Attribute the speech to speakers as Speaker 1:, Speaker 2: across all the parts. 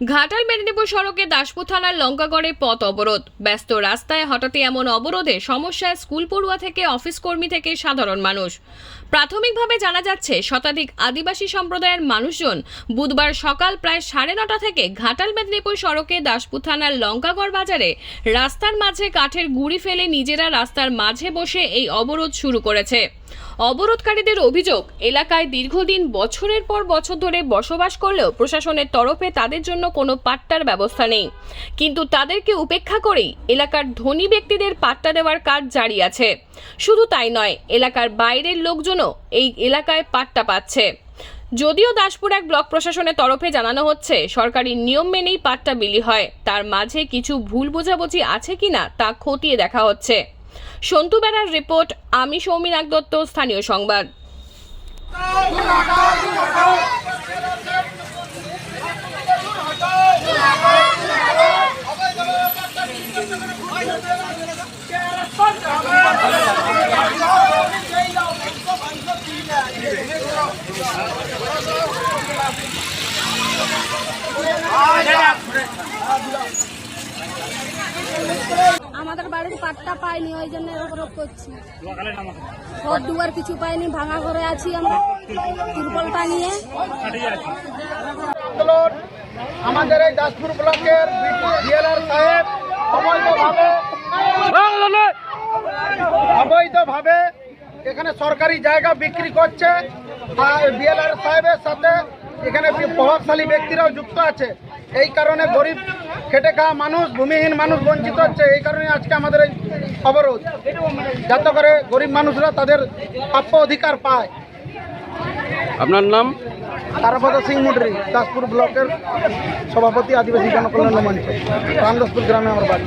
Speaker 1: ঘাটাল মেদিনীপুর সড়কে দাসপুর থানার লঙ্কাগড়ে পথ অবরোধ। ব্যস্ত রাস্তায় হঠাৎই এমন অবরোধে সমস্যায় স্কুল পড়ুয়া থেকে অফিস কর্মী থেকে সাধারণ মানুষ। প্রাথমিকভাবে জানা যাচ্ছে, শতাধিক আদিবাসী সম্প্রদায়ের মানুষজন বুধবার সকাল প্রায় সাড়ে নটা থেকে ঘাটাল মেদিনীপুর সড়কে দাসপুর থানার লঙ্কাগড় বাজারে রাস্তার মাঝে কাঠের গুঁড়ি ফেলে নিজেরা রাস্তার মাঝে বসে এই অবরোধ শুরু করেছে। অবরোধকারীদের অভিযোগ, এলাকায় দীর্ঘদিন বছরের পর বছর ধরে বসবাস করলেও প্রশাসনের তরফে তাদের জন্য কোনো পাট্টার ব্যবস্থা নেই। কিন্তু তাদেরকে উপেক্ষা করেই এলাকার ধনী ব্যক্তিদের পাট্টা দেওয়ার কাজ জারি আছে। শুধু তাই নয়, এলাকার বাইরের লোকজনও এই এলাকায় পাট্টা পাচ্ছে। যদিও দাসপুর এক ব্লক প্রশাসনের তরফে জানানো হচ্ছে, সরকারি নিয়ম মেনেই পাট্টা বিলি হয়। তার মাঝে কিছু ভুল বোঝাবুঝি আছে কিনা তা খতিয়ে দেখা হচ্ছে। সন্তু বেড়ার রিপোর্ট, আমি সৌমিন দত্ত, স্থানীয় সংবাদ।
Speaker 2: আমাদের বাড়ির পাট্টা পাইনি, ওই জন্য অবরোধ করছি। ঘর দুয়ার কিছু পাইনি, ভাঙা ঘরে আছি আমরা টানিয়ে
Speaker 3: আন্দোলন আমাদের এই দাসপুর ব্লকের বিএলআর সাহেব অবৈধভাবে অবৈধভাবে এখানে সরকারি জায়গা বিক্রি করছে। আর বিএলআর সাহেবের সাথে এখানে প্রভাবশালী ব্যক্তিরাও যুক্ত আছে। এই কারণে গরিব খেটে খাওয়া মানুষ ভূমিহীন মানুষ বঞ্চিত হচ্ছে। এই কারণে আজকে আমাদের এই অবরোধ। যাতে করে গরিব মানুষরা তাদের প্রাপ্য অধিকার পায়।
Speaker 4: আপনার নাম?
Speaker 3: তারাপদ সিং মুডরি দাসপুর ব্লকের সভাপতি আদিবাসী জনকল্যাণ মঞ্চ রামদাসপুর গ্রামে আমার বাড়ি।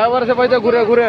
Speaker 4: একবার সে পাইতে ঘুরে ঘুরে।